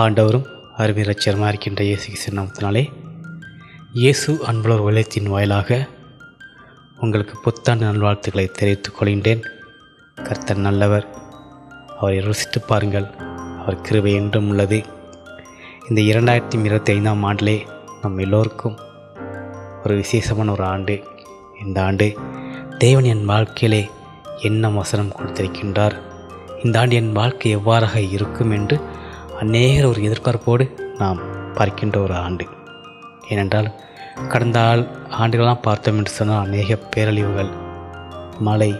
ஆண்டவரும் அருவிரட்சரமாக இருக்கின்ற இயேசு கிறிஸ்து நாமத்தினாலே இயேசு அன்புலர் உலகத்தின் வாயிலாக உங்களுக்கு புத்தாண்டு நல்வாழ்த்துக்களை தெரிவித்துக் கொள்கின்றேன். கர்த்தர் நல்லவர். அவரை ருசித்து பாருங்கள். அவர் கிருபை என்றும் உள்ளது. இந்த இரண்டாயிரத்தி இருபத்தி ஐந்தாம் ஆண்டிலே நம் எல்லோருக்கும் ஒரு விசேஷமான ஒரு ஆண்டு. இந்த ஆண்டு தேவன் என் வாழ்க்கையிலே என்ன வசனம் கொடுத்திருக்கின்றார்? இந்த ஆண்டு என் வாழ்க்கை எவ்வாறாக இருக்கும் என்று அநேகர் ஒரு எதிர்பார்ப்போடு நாம் பார்க்கின்ற ஒரு ஆண்டு. ஏனென்றால் கடந்த ஆள் ஆண்டுகளாம் பார்த்தோம் என்று சொன்னால் அநேக பேரழிவுகள் மழை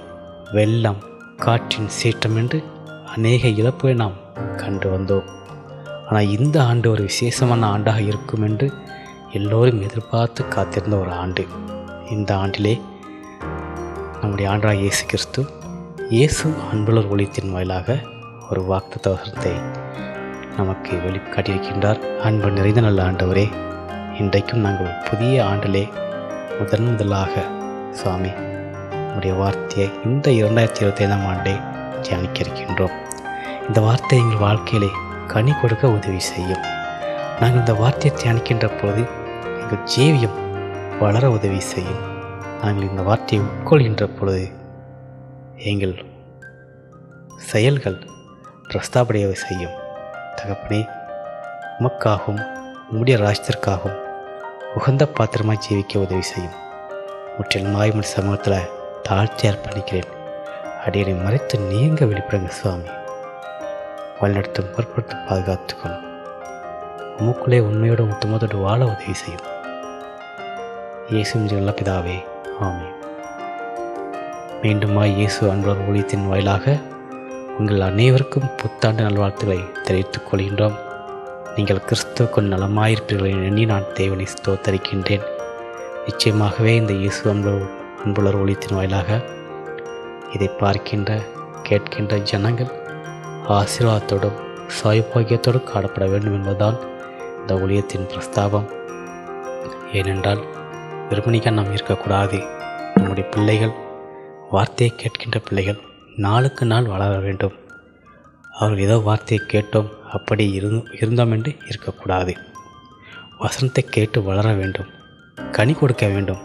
வெள்ளம் காற்றின் சீற்றம் என்று அநேக இழப்புகளை நாம் கண்டு வந்தோம். ஆனால் இந்த ஆண்டு ஒரு விசேஷமான ஆண்டாக இருக்கும் என்று எல்லோரும் எதிர்பார்த்து காத்திருந்த ஒரு ஆண்டு. இந்த ஆண்டிலே நம்முடைய ஆண்டாக இயேசு கிறிஸ்து இயேசு அன்புலர் ஒளித்தின் வாயிலாக ஒரு வாக்கு தவசத்தை நமக்கு வெளிக்காட்டியிருக்கின்றார் அன்பு நிறைந்த நல்ல ஆண்டவரே இன்றைக்கும் நாங்கள் புதிய ஆண்டிலே முதன் முதலாக சுவாமி உங்களுடைய வார்த்தையை இந்த இரண்டாயிரத்தி இருபத்தி ஐந்தாம் ஆண்டே தியானிக்க இருக்கின்றோம் இந்த வார்த்தை எங்கள் வாழ்க்கையிலே கனி கொடுக்க உதவி செய்யும். நாங்கள் இந்த வார்த்தையை தியானிக்கின்ற பொழுது எங்கள் ஜீவியம் வளர உதவி செய்யும். நாங்கள் இந்த வார்த்தையை உட்கொள்கின்ற பொழுது எங்கள் செயல்கள் பிரஸ்தாபடைய செய்யும். தகப்பனே உமக்காகவும் உம்முடைய ராஜ்யத்திற்காகவும் உகந்த பாத்திரமாய் ஜீவிக்க உதவி செய்யும். முற்றிலும் மாய்மொழி சமூகத்தில் தாழ்த்தி அர்ப்பணிக்கிறேன். அடியனை மறைத்து நீங்க வெளிப்படுங்க சுவாமி. வழிநடத்தும் பொறுப்படுத்தி பாதுகாத்துக்கணும் உமக்குள்ளே உண்மையோடு முத்தமதோடு வாழ உதவி செய்யும். இயேசு நல்ல பிதாவே ஆமே மீண்டுமாய் இயேசு அன்பர் ஊழியத்தின் வாயிலாக உங்கள் அனைவருக்கும் புத்தாண்டு நல்வாழ்த்துக்களை தெரிவித்துக் கொள்கின்றோம். நீங்கள் கிறிஸ்துவுக்குள் நலமாயிருப்பீர்கள் எண்ணி நான் தேவனை ஸ்தோத்தரிக்கின்றேன். நிச்சயமாகவே இந்த இயேசு அன்பு அன்புலர் ஒழித்தின் வாயிலாக இதை பார்க்கின்ற கேட்கின்ற ஜனங்கள் ஆசீர்வாதத்தோடும் சாய்பாகியத்தோடும் காணப்பட வேண்டும் என்பதுதான் இந்த ஒளியத்தின் பிரஸ்தாபம். ஏனென்றால் விற்பனைக்காக நாம் இருக்கக்கூடாது. நம்முடைய பிள்ளைகள் வார்த்தையை கேட்கின்ற பிள்ளைகள் நாளுக்கு நாள் வளர வேண்டும். அவர்கள் ஏதோ வார்த்தையை கேட்டோம் அப்படி இருந்தும் இருந்தோம் என்று இருக்கக்கூடாது. வசனத்தை கேட்டு வளர வேண்டும். கனி கொடுக்க வேண்டும்.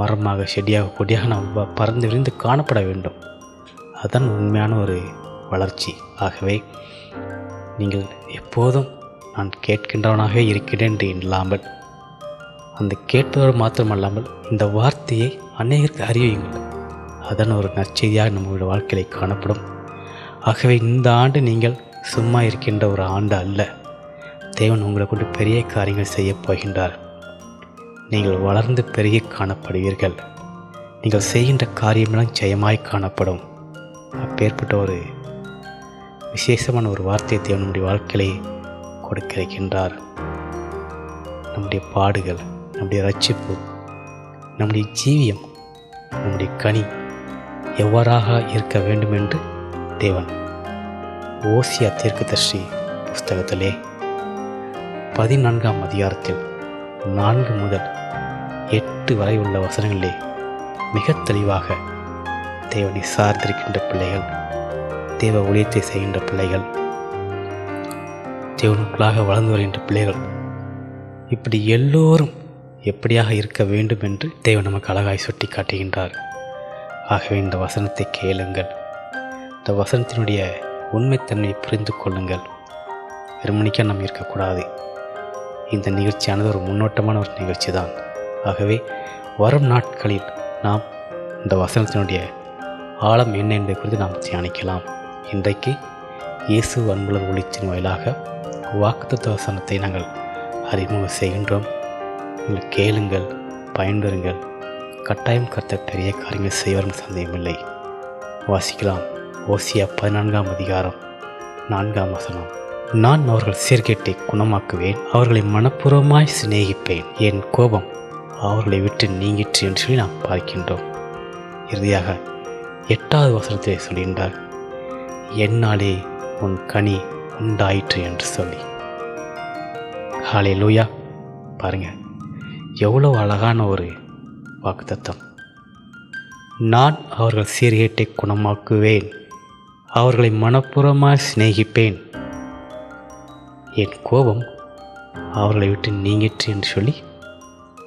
மரமாக செடியாக கொடியாக நாம் பறந்து விரிந்து காணப்பட வேண்டும். அதுதான் உண்மையான ஒரு வளர்ச்சி. ஆகவே நீங்கள் எப்போதும் நான் கேட்கின்றவனாகவே இருக்கிறேன் என்று இல்லாமல் அந்த கேட்பதோடு மாத்திரமல்லாமல் இந்த வார்த்தையை அநேகருக்கு அறிவியுங்கள் அதன் ஒரு நற்செய்தியாக நம்முடைய வாழ்க்கையில் காணப்படும். ஆகவே இந்த ஆண்டு நீங்கள் சும்மா இருக்கின்ற ஒரு ஆண்டு அல்ல. தேவன் உங்களை கொண்டு பெரிய காரியங்கள் செய்யப் போகின்றார். நீங்கள் வளர்ந்து பெருகி காணப்படுவீர்கள். நீங்கள் செய்கின்ற காரியமெல்லாம் ஜெயமாய் காணப்படும். அப்பேற்பட்ட ஒரு விசேஷமான ஒரு வார்த்தையை தேவன் நம்முடைய வாழ்க்கையை கொடுக்க இருக்கின்றார் நம்முடைய பாடுகள் நம்முடைய ரட்சிப்பு நம்முடைய ஜீவியம் நம்முடைய கனி எவ்வாறாக இருக்க வேண்டும் என்று தேவன். ஓசியா தீர்க்கதர்ஷி புஸ்தகத்திலே பதினான்காம் அதிகாரத்தில் நான்கு முதல் எட்டு வரை உள்ள வசனங்களிலே மிக தெளிவாக தேவனை சார்ந்திருக்கின்ற பிள்ளைகள் தேவ ஒழியத்தை செய்கின்ற பிள்ளைகள் தேவனுக்குள்ளாக வளர்ந்து வருகின்ற பிள்ளைகள் இப்படி எல்லோரும் எப்படியாக இருக்க வேண்டும் என்று தேவன் நமக்கு அழகாய் சுட்டி காட்டுகின்றார் ஆகவே இந்த வசனத்தை கேளுங்கள். இந்த வசனத்தினுடைய உண்மைத்தன்மையை புரிந்து கொள்ளுங்கள். வெறுமணிக்க நாம் இருக்கக்கூடாது. இந்த நிகழ்ச்சியானது ஒரு முன்னோட்டமான ஒரு நிகழ்ச்சி தான் ஆகவே வரும் நாட்களில் நாம் இந்த வசனத்தினுடைய ஆழம் என்ன என்பதை குறித்து நாம் தியானிக்கலாம். இன்றைக்கு இயேசு அன்புலர் ஒளிச்சின் வாயிலாக வாக்குத்த வசனத்தை நாங்கள் அறிமுகம் செய்கின்றோம். நீங்கள் கேளுங்கள் பயன்பெறுங்கள் கட்டாயம் கர்த்த பெரிய காரியங்கள் செய்வார்கள் சந்தேகமில்லை. வாசிக்கலாம். ஓசியா பதினான்காம் அதிகாரம் நான்காம் வசனம். நான் அவர்கள் சீர்கேட்டை குணமாக்குவேன் அவர்களை மனப்பூர்வமாய் சிநேகிப்பேன். என் கோபம் அவர்களை விட்டு நீங்கிற்று என்று சொல்லி நாம் பார்க்கின்றோம். இறுதியாக எட்டாவது வசனத்திலே சொல்கின்றார் என்னாலே உன் கனி உண்டாயிற்று என்று சொல்லி. ஹாலே லூயா பாருங்கள் எவ்வளோ அழகான ஒரு வாக்குத்தத்தம் நான் அவர்கள் சீர்கேட்டை குணமாக்குவேன். அவர்களை மனப்புறமாக சிநேகிப்பேன். என் கோபம் அவர்களை விட்டு நீங்கிற்று என்று சொல்லி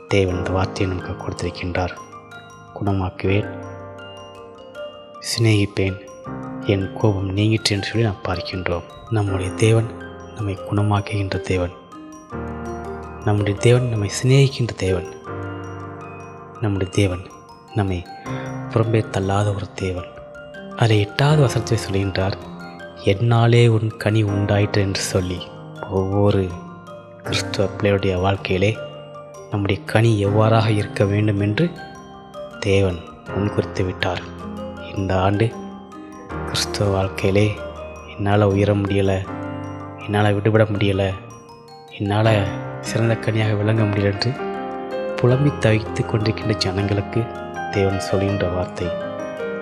தேவன் இந்த வார்த்தையை நமக்கு கொடுத்திருக்கின்றார். குணமாக்குவேன் சிநேகிப்பேன். என் கோபம் நீங்கிற்று என்று சொல்லி நாம் பார்க்கின்றோம். நம்முடைய தேவன் நம்மை குணமாக்குகின்ற தேவன். நம்முடைய தேவன் நம்மை சிநேகிக்கின்ற தேவன். நம்முடைய தேவன் நம்மை புறம்பே தள்ளாத ஒரு தேவன். அதை எட்டாவது வசனத்தை சொல்கின்றார் என்னாலே உன் கனி உண்டாயிற்று என்று சொல்லி. ஒவ்வொரு கிறிஸ்துவ பிள்ளையுடைய வாழ்க்கையிலே நம்முடைய கனி எவ்வாறாக இருக்க வேண்டும் என்று தேவன் முன்குறித்து விட்டார். இந்த ஆண்டு கிறிஸ்துவ வாழ்க்கையிலே என்னால் உயர முடியலை என்னால் விடுபட முடியலை என்னால் சிறந்த கனியாக விளங்க முடியல என்று புலம்பி தவித்து கொண்டிருக்கின்ற ஜனங்களுக்கு தேவன் சொல்கின்ற வார்த்தை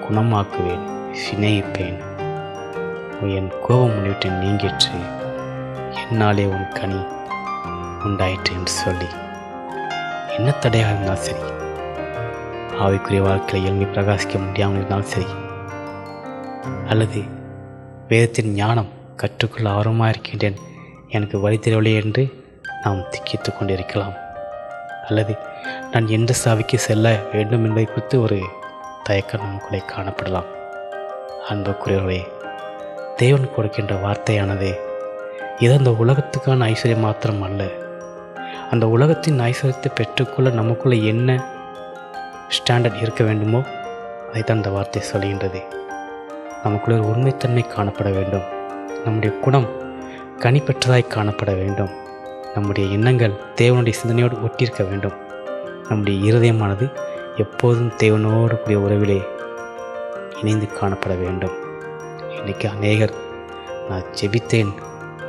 குணமாக்குவேன் சிநேகிப்பேன். என் கோபம் முன்னிட்டு நீங்கிற்று என்னாலே உன் கனி உண்டாயிற்று என்று சொல்லி. என்ன தடையாக இருந்தாலும் சரி ஆவிக்குரிய வாழ்க்கையில் எளிமை பிரகாசிக்க முடியாமல் இருந்தாலும் சரி அல்லது வேதத்தின் ஞானம் கற்றுக்கொள்ள ஆர்வமாக இருக்கின்றேன் எனக்கு வழி தெரியவில்லை என்று நாம் திக்கித்து கொண்டிருக்கலாம். அல்லது நான் எந்த சாவிக்கு செல்ல வேண்டும் என்பதை குறித்து ஒரு தயக்கம் நமக்குள்ளே காணப்படலாம். அன்புக்குரியவர்களே தேவன் கொடுக்கின்ற வார்த்தையானது இது அந்த உலகத்துக்கான ஐஸ்வர்யம் மாத்திரம் அல்ல. அந்த உலகத்தின் ஐஸ்வர்யத்தை பெற்றுக்கொள்ள நமக்குள்ளே என்ன ஸ்டாண்டர்ட் இருக்க வேண்டுமோ அதைத்தான் அந்த வார்த்தை சொல்கின்றது. நமக்குள்ளே ஒரு உண்மைத்தன்மை காணப்பட வேண்டும். நம்முடைய குணம் கனி பெற்றதாய் காணப்பட வேண்டும். நம்முடைய எண்ணங்கள் தேவனுடைய சிந்தனையோடு ஒட்டியிருக்க வேண்டும். நம்முடைய இருதயமானது எப்போதும் தேவனோடு கூடிய உறவிலே இணைந்து காணப்பட வேண்டும். இன்றைக்கி அநேகர் நான் ஜெபித்தேன்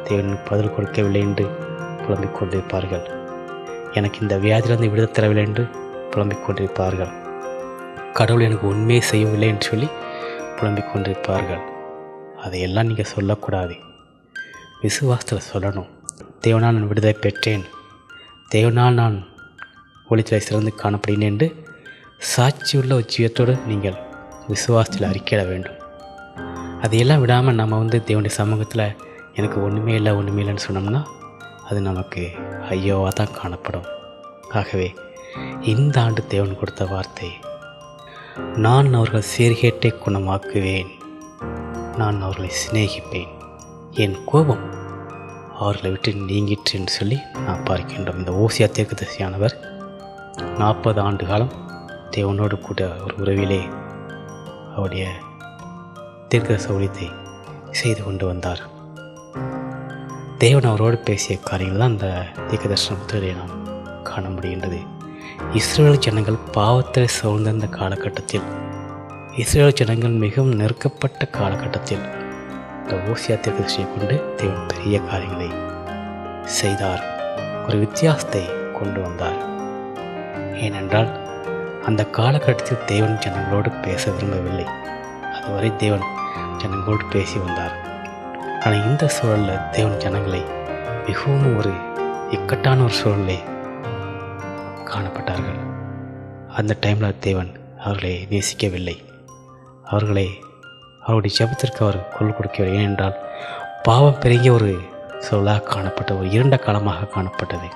தேவன் பதில் கொடுக்கவில்லை என்று புலம்பிக் கொண்டிருப்பார்கள். எனக்கு இந்த வியாதியிலிருந்து விடுதலை தரவில்லை என்று புலம்பிக் கொண்டிருப்பார்கள். கடவுள் எனக்கு உண்மையை செய்யவில்லை என்று சொல்லி புலம்பிக் கொண்டிருப்பார்கள். அதையெல்லாம் நீங்கள் சொல்லக்கூடாது. விசுவாசத்தில் சொல்லணும். தேவனால் நான் விடுதலை பெற்றேன். தேவனால் நான் ஒளித்தில் சிறந்து காணப்படுகிறேன் என்று சாட்சியுள்ள ஒரு ஜீவத்தோடு நீங்கள் விசுவாசத்தில் அறிக்கையிட வேண்டும். அதையெல்லாம் விடாமல் நம்ம வந்து தேவனுடைய சமூகத்தில் எனக்கு ஒன்றுமே இல்லை ஒன்றுமே இல்லைன்னு சொன்னோம்னா அது நமக்கு ஐயோவாக தான் காணப்படும். ஆகவே இந்த ஆண்டு தேவன் கொடுத்த வார்த்தை நான் அவர்கள் சீர்கேட்டை குணமாக்குவேன். நான் அவர்களை சிநேகிப்பேன். என் கோபம் அவர்களை விட்டு நீங்கிற்று என்று சொல்லி நான் பார்க்கின்றோம். இந்த ஓசியா தீர்க்கதரிசியானவர் நாற்பது ஆண்டு காலம் தேவனோடு கூட ஒரு உறவிலே அவருடைய தீர்க்க சௌரியத்தை செய்து கொண்டு வந்தார். தேவன் அவரோடு பேசிய காரியங்கள் தான் அந்த தீர்க்கதர்ஷன புத்தகத்தை நாம் காண முடிகின்றது. இஸ்ரேல் ஜனங்கள் பாவத்தில் சூழ்ந்த காலகட்டத்தில் இஸ்ரேல் ஜனங்கள் மிகவும் நெருக்கப்பட்ட காலகட்டத்தில் இந்த ஓசியா தீர்க்கதரிசியை கொண்டு தேவன் பெரிய காரியங்களை செய்தார். ஒரு வித்தியாசத்தை கொண்டு வந்தார். ஏனென்றால் அந்த காலகட்டத்தில் தேவன் ஜனங்களோடு பேச விரும்பவில்லை. அதுவரை தேவன் ஜனங்களோடு பேசி வந்தார். ஆனால் இந்த சூழலில் தேவன் ஜனங்களை மிகவும் ஒரு இக்கட்டான ஒரு சூழலை காணப்பட்டார்கள். அந்த டைமில் தேவன் அவர்களை நேசிக்கவில்லை. அவர்களை அவருடைய ஜபத்திற்கு அவர் குரல் கொடுக்கவில்லை ஏனென்றால் பாவம் பெருகிய ஒரு சொல்லாக காணப்பட்ட ஒரு இருண்ட காலமாக காணப்பட்டது.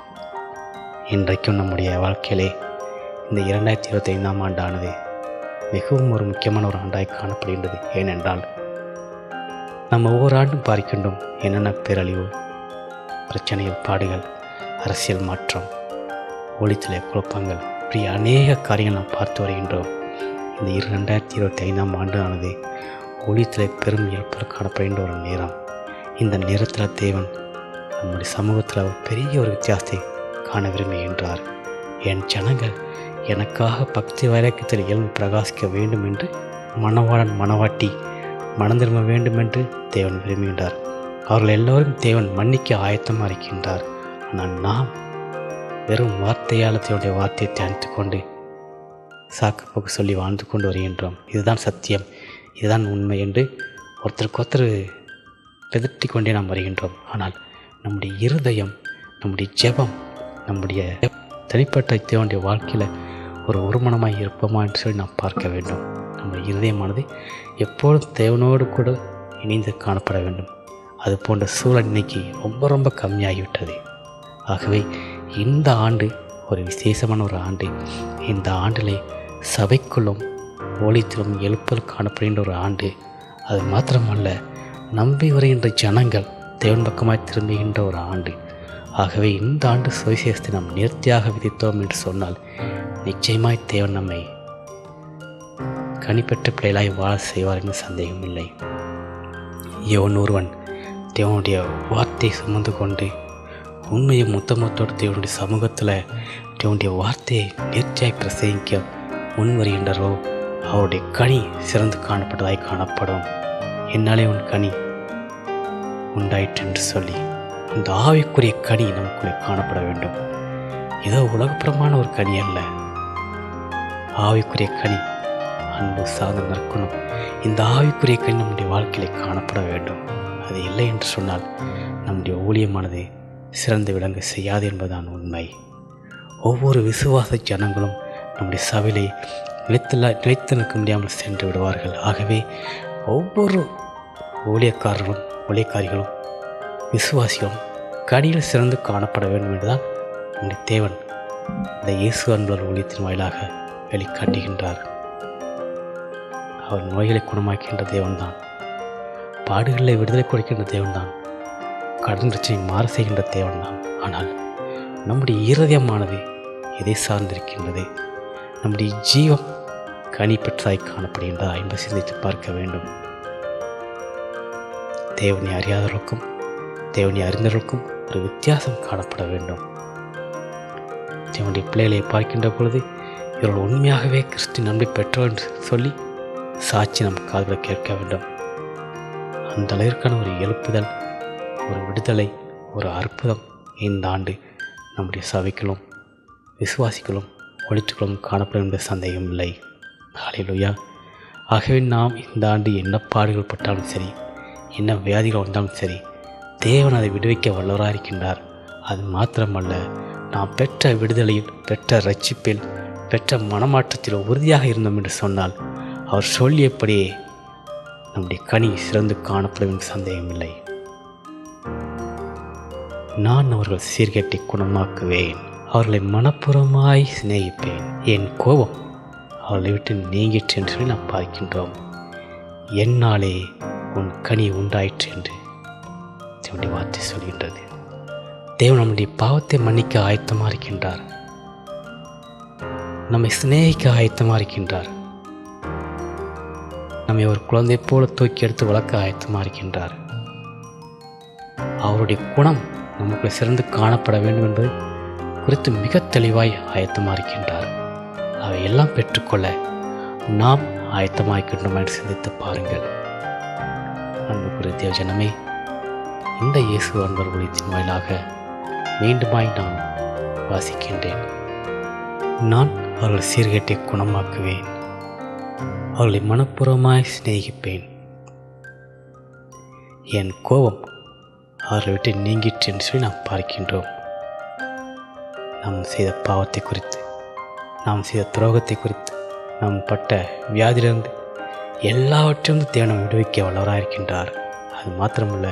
இன்றைக்கும் நம்முடைய வாழ்க்கையிலே இந்த இரண்டாயிரத்தி இருபத்தி ஐந்தாம் ஆண்டானது மிகவும் ஒரு முக்கியமான ஒரு ஆண்டாய் காணப்படுகின்றது. ஏனென்றால் நம்ம ஒவ்வொரு ஆண்டும் பார்க்கின்றோம் என்னென்ன பேரழிவு பிரச்சனைகள் பாடுகள் அரசியல் மாற்றம் ஒளித்தலை குழப்பங்கள் இப்படி அநேக காரியங்கள் நாம் பார்த்து வருகின்றோம். இந்த இரு ரெண்டாயிரத்தி இருபத்தி ஐந்தாம் ஆண்டு ஆனது ஒளித்தலை பெரும் இழப்பில் காணப்படுகின்ற ஒரு நேரம். இந்த நேரத்தில் தேவன் நம்முடைய சமூகத்தில் ஒரு பெரிய ஒரு வித்தியாசத்தை காண விரும்புகின்றார் என் ஜனங்கள் எனக்காக பக்தி வைராக்கியத்தில் இயல்பு பிரகாசிக்க வேண்டும் என்று மணவாளன் மணவாட்டி மனம் திரும்ப வேண்டும் என்று தேவன் விரும்புகின்றார் அவர்கள் எல்லோரும் தேவன் மன்னிக்க ஆயத்தமாக இருக்கின்றார். ஆனால் நாம் வெறும் வார்த்தையால் தேவனுடைய வார்த்தையை தியானித்து கொண்டு சாக்குப்போக்கு சொல்லி வாழ்ந்து கொண்டு வருகின்றோம். இதுதான் சத்தியம். இதுதான் உண்மை என்று ஒருத்தருக்கு ஒருத்தர் கொண்டே நாம் வருகின்றோம். ஆனால் நம்முடைய இருதயம் நம்முடைய ஜெபம் நம்முடைய தனிப்பட்ட தேவனுடைய வாழ்க்கையில் ஒரு ஒருமனமாக இருப்போமா என்று சொல்லி நாம் பார்க்க வேண்டும். நம்முடைய இருதயமானது எப்பொழுதும் தேவனோடு கூட இணைந்து காணப்பட வேண்டும். அது போன்ற சூழல் இன்னைக்கு ரொம்ப ரொம்ப கம்மியாகிவிட்டது. ஆகவே இந்த ஆண்டு ஒரு விசேஷமான ஒரு ஆண்டு. இந்த ஆண்டிலே சபைக்குள்ளும் ஒளித்திலும் எழுப்பல் காணப்படுகின்ற ஒரு ஆண்டு. அது மாத்திரமல்ல நம்பி வருகின்ற ஜனங்கள் தேவன் பக்கமாய் திரும்புகின்ற ஒரு ஆண்டு. ஆகவே இந்த ஆண்டு சுவிசேஷத்தை நாம் நேர்த்தியாக விதித்தோம் என்று சொன்னால் நிச்சயமாய் தேவன் நம்மை கனிப்பெற்ற பிள்ளைகளாய் வாழ செய்வார் என்று சந்தேகமில்லை எவன் ஒருவன் தேவனுடைய வார்த்தையை சுமந்து கொண்டு உண்மையை முத்தமத்தோடு தேவனுடைய சமூகத்தில் தேவனுடைய வார்த்தையை நேர்த்தியாய் பிரசங்கிக்க முன் வருகின்றாரோ அவருடைய கனி சிறந்து காணப்பட்டதாய் காணப்படும். என்னாலே உன் கனி உண்டாயிற்று என்று சொல்லி அந்த ஆவிக்குரிய கனி நமக்குள்ளே காணப்பட வேண்டும். ஏதோ உலகப்புறமான ஒரு கனி அல்ல. ஆவிக்குரிய கனி அன்பு சார்ந்த நற்குணம். இந்த ஆவிக்குரிய கனி நம்முடைய வாழ்க்கையிலே காணப்பட வேண்டும். அது இல்லை என்று சொன்னால் நம்முடைய ஊழியமானது சிறந்து விளங்க செய்யாது என்பதுதான் உண்மை. ஒவ்வொரு விசுவாச ஜனங்களும் நம்முடைய சபையிலே நிலைத்துல நிலைத்து நிற்க முடியாமல் சென்று விடுவார்கள். ஆகவே ஒவ்வொரு ஊழியக்காரர்களும் ஊழியக்காரிகளும் விசுவாசிகளும் கடியில் சிறந்து காணப்பட வேண்டும் என்றுதான் நம்முடைய தேவன் இந்த இயேசு அன்பர் ஊழியத்தின் வாயிலாக வெளிக்காட்டுகின்றார். அவர் நோய்களை குணமாக்கின்ற தேவன்தான். பாடுகளில் விடுதலை கொடுக்கின்ற தேவன்தான். கடன் பிரச்சனை மாற செய்கின்ற தேவன்தான். ஆனால் நம்முடைய இருதயமானது எதை சார்ந்திருக்கின்றது? நம்முடைய ஜீவம் கனி பெற்றாய் காணப்படுகின்றதா என்று சிந்தித்து பார்க்க வேண்டும். தேவனை அறியாதவர்களுக்கும் தேவனை அறிந்தவர்களுக்கும் ஒரு வித்தியாசம் காணப்பட வேண்டும். தேவனுடைய பிள்ளைகளை பார்க்கின்ற பொழுது இவர்கள் உண்மையாகவே கிறிஸ்து நம்பி பெற்றோர் என்று சொல்லி சாட்சி நம் காதில் கேட்க வேண்டும். அந்த அளவிற்கான ஒரு எழுப்புதல் ஒரு விடுதலை ஒரு அற்புதம் இந்த ஆண்டு நம்முடைய சபைக்களும் விசுவாசிகளும் ஒழித்துக்களும் காணப்படும் என்ற சந்தேகம் இல்லை. ஹalleluya. ஆகவே நாம் இந்த ஆண்டு என்ன பாடுகள் பட்டாலும் சரி என்ன வியாதிகள் வந்தாலும் சரி தேவன் அதை விடுவிக்க வல்லவராக இருக்கின்றார். அது மாத்திரமல்ல நாம் பெற்ற விடுதலையில் பெற்ற ரட்சிப்பில் பெற்ற மனமாற்றத்தில் உறுதியாக இருந்தோம் என்று சொன்னால் அவர் சொல்லியபடியே நம்முடைய கனி சிறந்து காணப்படும் என்று சந்தேகமில்லை நான் அவர்கள் சீர்கேட்டை குணமாக்குவேன். அவர்களை மனப்புறமாய் சிநேகிப்பேன். என் கோபம் அவர்களை விட்டு நீங்கிற்று என்று சொல்லி நாம் பார்க்கின்றோம். என்னாலே உன் கனி உண்டாயிற்று என்று தேவனுடைய வார்த்தை சொல்கின்றது. தேவன் நம்முடைய பாவத்தை மன்னிக்க ஆயத்தமாக இருக்கின்றார். நம்மை சிநேகிக்க ஆயத்தமாக இருக்கின்றார். நம்மை ஒரு குழந்தை போல தூக்கி எடுத்து வளர்க்க ஆயத்தமாக இருக்கின்றார். அவருடைய குணம் நமக்கு சிறந்து காணப்பட வேண்டும் என்பது குறித்து மிக தெளிவாய் ஆயத்தமாக இருக்கின்றார் அவையெல்லாம் பெற்றுக்கொள்ள நாம் ஆயத்தமாகின்றோம் என்று சிந்தித்து பாருங்கள். அன்புக்குரிய தேவஜனமே இந்த இயேசு அன்பர் ஒளித்தின் வாயிலாக மீண்டுமாய் நான் வாசிக்கின்றேன். நான் அவர்கள் சீர்கேட்டை குணமாக்குவேன். அவர்களை மனப்பூர்வமாய் சிநேகிப்பேன். என் கோபம் அவர்களை விட்டு நீங்கிற்று என்று சொல்லி நாம் பார்க்கின்றோம். நாம் செய்த பாவத்தை குறித்து நாம் செய்த துரோகத்தை குறித்து நாம் பட்ட வியாதியிலிருந்து எல்லாவற்றையும் தேவனம் விடுவிக்க வல்லவராக இருக்கின்றார். அது மாத்திரமல்ல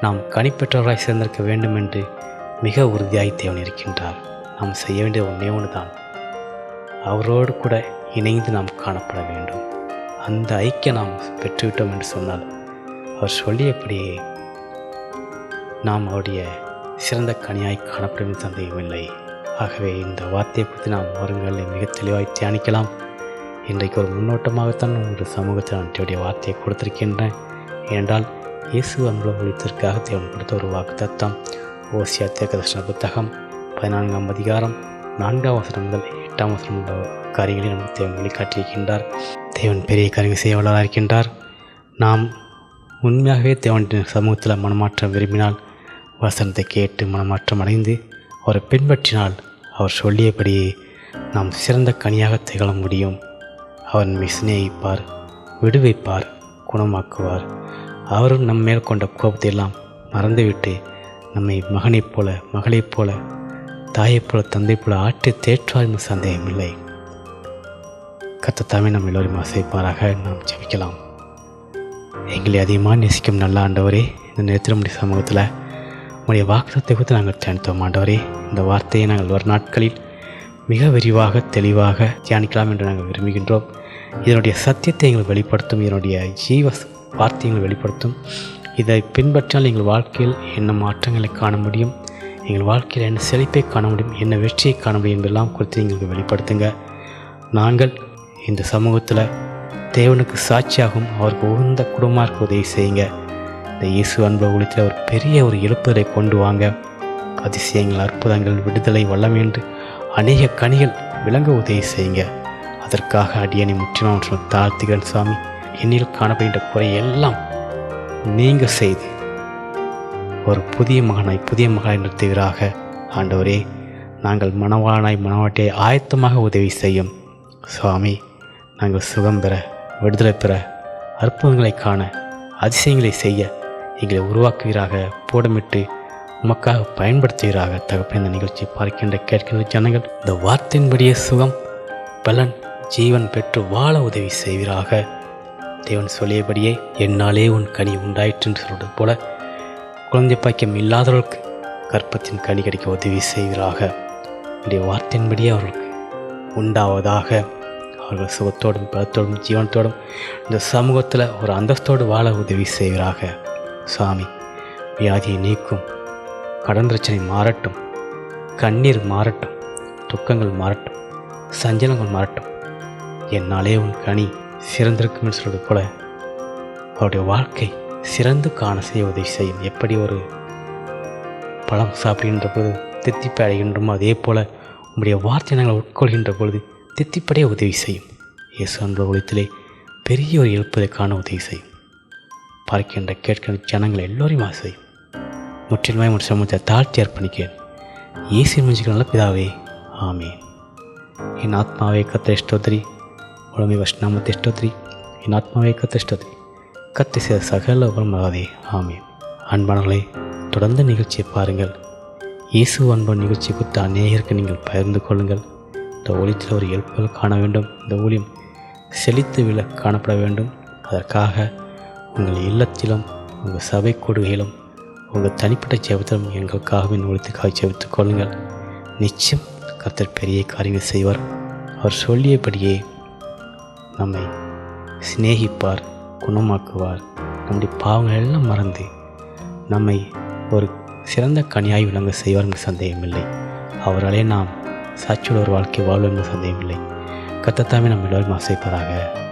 நாம் கனிப்பெற்றவராய் சேர்ந்திருக்க வேண்டும் என்று மிக உறுதியாய் தேவன் இருக்கின்றார். நாம் செய்ய வேண்டிய ஒன்றே ஒன்று தான் அவரோடு கூட இணைந்து நாம் காணப்பட வேண்டும். அந்த ஐக்கியம் நாம் பெற்றுவிட்டோம் என்று சொன்னால் அவர் சொல்லியபடியே நாம் அவருடைய சிறந்த கனியாய் காணப்படும் சந்தேகமில்லை. ஆகவே இந்த வார்த்தையை பற்றி நாம் வருங்களை மிக தெளிவாய் தியானிக்கலாம். இன்றைக்கு ஒரு முன்னோட்டமாகத்தான் ஒரு சமூகத்தில் நான் வார்த்தையை கொடுத்திருக்கின்றேன். ஏனென்றால் இயேசு அன்பு ஒழித்திற்காக தேவன் கொடுத்த ஒரு வாக்கு தத்தம் ஓசியா தேக்கதர்ஷன புத்தகம் பதினான்காம் அதிகாரம் நான்காம் வசனம் முதல் எட்டாம் வசனம் உள்ள காரியங்களை நமக்கு தேவன் வெளிக்காட்டியிருக்கின்றார் தேவன் பெரிய காரியங்கள் செய்ய வல்லவராக இருக்கின்றார் நாம் உண்மையாகவே தேவனுடைய சமூகத்தில் மனமாற்றம் விரும்பினால் வசனத்தை கேட்டு மனமாற்றம் அடைந்து அவரை பின்பற்றினால் அவர் சொல்லியபடியே நாம் சிறந்த கனியாக திகழ முடியும். அவர் நம்மை சிநேகிப்பார் விடுவிப்பார் குணமாக்குவார். அவரும் நம் மேல் கொண்ட கோபத்தை எல்லாம் மறந்துவிட்டு நம்மை மகனைப் போல மகளைப் போல தாயைப் போல தந்தை போல ஆட்டி தேற்றார் சந்தேகமில்லை கத்தத்தாமே நம்ம எல்லோரும் அசைப்பாராக நாம் ஜெபிக்கலாம். எங்களை அதிகமாக நேசிக்கும் நல்ல ஆண்டவரே இந்த நேரத்தில் சமூகத்தில் உடைய வாக்குத்தத்தை குறித்து நாங்கள் தியானித்தோம். ஆண்டவரே இந்த வார்த்தையை நாங்கள் வரும் நாட்களில் மிக விரிவாக தெளிவாக தியானிக்கலாம் என்று நாங்கள் விரும்புகின்றோம். இதனுடைய சத்தியத்தை எங்கள் வெளிப்படுத்தும் இதனுடைய ஜீவ வார்த்தையை எங்கள் வெளிப்படுத்தும். இதை பின்பற்றால் எங்கள் வாழ்க்கையில் என்ன மாற்றங்களை காண முடியும்? எங்கள் வாழ்க்கையில் என்ன செழிப்பை காண முடியும்? என்ன வெற்றியை காண முடியும் என்பதெல்லாம் குறித்து எங்களுக்கு வெளிப்படுத்துங்க. நாங்கள் இந்த சமூகத்தில் தேவனுக்கு சாட்சியாகவும் அவருக்கு உகந்த குடும்பமாக உதவி செய்யுங்க. இந்த இயேசு அன்பு ஒழித்தில் ஒரு பெரிய ஒரு எழுப்புதலை கொண்டு வாங்க. அதிசயங்கள் அற்புதங்கள் விடுதலை வல்லமை என்று அநேக கனிகள் விளங்க உதவி செய்யுங்க. அதற்காக அடியனை முற்றிலும் தாழ்த்துகிறேன் சுவாமி. என்னில் காணப்படுகின்ற குறை எல்லாம் நீங்கள் செய்து ஒரு புதிய மகனாய் புதிய மகனாய் நிறுத்துகிறாக ஆண்டவரே நாங்கள் மணவாளனாய் மணவாட்டியை ஆயத்தமாக உதவி செய்யும். சுவாமி நாங்கள் சுகம் பெற விடுதலை பெற அற்புதங்களை காண அதிசயங்களை செய்ய எங்களை உருவாக்குவீராக போடமிட்டு உமக்காக பயன்படுத்துகிறாக தகப்பன் இந்த நிகழ்ச்சியை பார்க்கின்ற கேட்கின்ற ஜனங்கள் இந்த வார்த்தையின்படியே சுகம் பலன் ஜீவன் பெற்று வாழ உதவி செய்வீராக. தேவன் சொல்லியபடியே என்னாலே உன் கனி உண்டாயிற்று சொல்வது போல குழந்தை பாக்கியம் இல்லாதவர்களுக்கு கற்பத்தின் கனி கிடைக்க உதவி செய்வீராக. உடைய வார்த்தையின்படியே அவர்களுக்கு உண்டாவதாக. அவர்கள் சுகத்தோடும் பலத்தோடும் ஜீவனத்தோடும் இந்த சமூகத்தில் ஒரு அந்தஸ்தோடு வாழ உதவி செய்வீராக. சாமி வியாதியை நீக்கும். கடன் பிரச்சனை மாறட்டும். கண்ணீர் மாறட்டும். துக்கங்கள் மாறட்டும். சஞ்சலங்கள் மாறட்டும். என்னாலே உன் கனி சிறந்திருக்கும் சொல்வது போல அவருடைய வாழ்க்கை சிறந்து காண செய்ய உதவி செய்யும். எப்படி ஒரு பழம் சாப்பிடுகின்ற பொழுது தித்திப்பை அடைகின்றோமோ அதே போல உங்களுடைய வார்த்தை நாங்கள் உட்கொள்கின்ற பொழுது தித்திப்படைய உதவி செய்யும். இயேசு அன்பு உலகத்திலே பெரிய ஒரு எழுப்பதை காண உதவி செய்யும். பார்க்கின்ற கேட்கின்ற ஜனங்கள் எல்லோரையும் ஆசை. முற்றிலுமாய் ஒரு சமூகத்தை தாழ்த்தி அர்ப்பணிக்கிறேன். இயேசு முஞ்சிகள் நல்ல பிதாவே ஆமேன். என் ஆத்மாவே கத்த ஸ்தோத்ரி. உடம்பை வஷ்ணாமத்தை ஸ்தோத்ரி. என் ஆத்மாவே கத்த ஸ்தோத்ரி. கத்தை செய்த சகல உபரமாகவே ஆமேன். அன்பானவர்களே தொடர்ந்து நிகழ்ச்சியை பாருங்கள். இயேசு அன்பன் நிகழ்ச்சி குறித்து அநேகருக்கு நீங்கள் பகிர்ந்து கொள்ளுங்கள். இந்த ஒளித்தில் ஒரு எழுப்புகள் காண வேண்டும். இந்த ஊழியம் செழித்து விழ காணப்பட வேண்டும். அதற்காக உங்கள் இல்லத்திலும் உங்கள் சபை கொடுகையிலும் உங்கள் தனிப்பட்ட ஜெபத்திலும் எங்களுக்காகவே நூலத்துக்காக ஜெபித்துக் கொள்ளுங்கள். நிச்சயம் கர்த்தர் பெரிய காரியங்கள் செய்வார். அவர் சொல்லியபடியே நம்மை சிநேகிப்பார் குணமாக்குவார். நம்முடைய பாவங்கள் எல்லாம் மறந்து நம்மை ஒரு சிறந்த கனியாய் விளங்க செய்வார் என்று சந்தேகமில்லை. அவராலே நாம் சாட்சியோட ஒரு வாழ்க்கை வாழ்வோம் என்று சந்தேகமில்லை. கத்தத்தாமே நம்ம எல்லோரும் ஆசைப்பதாக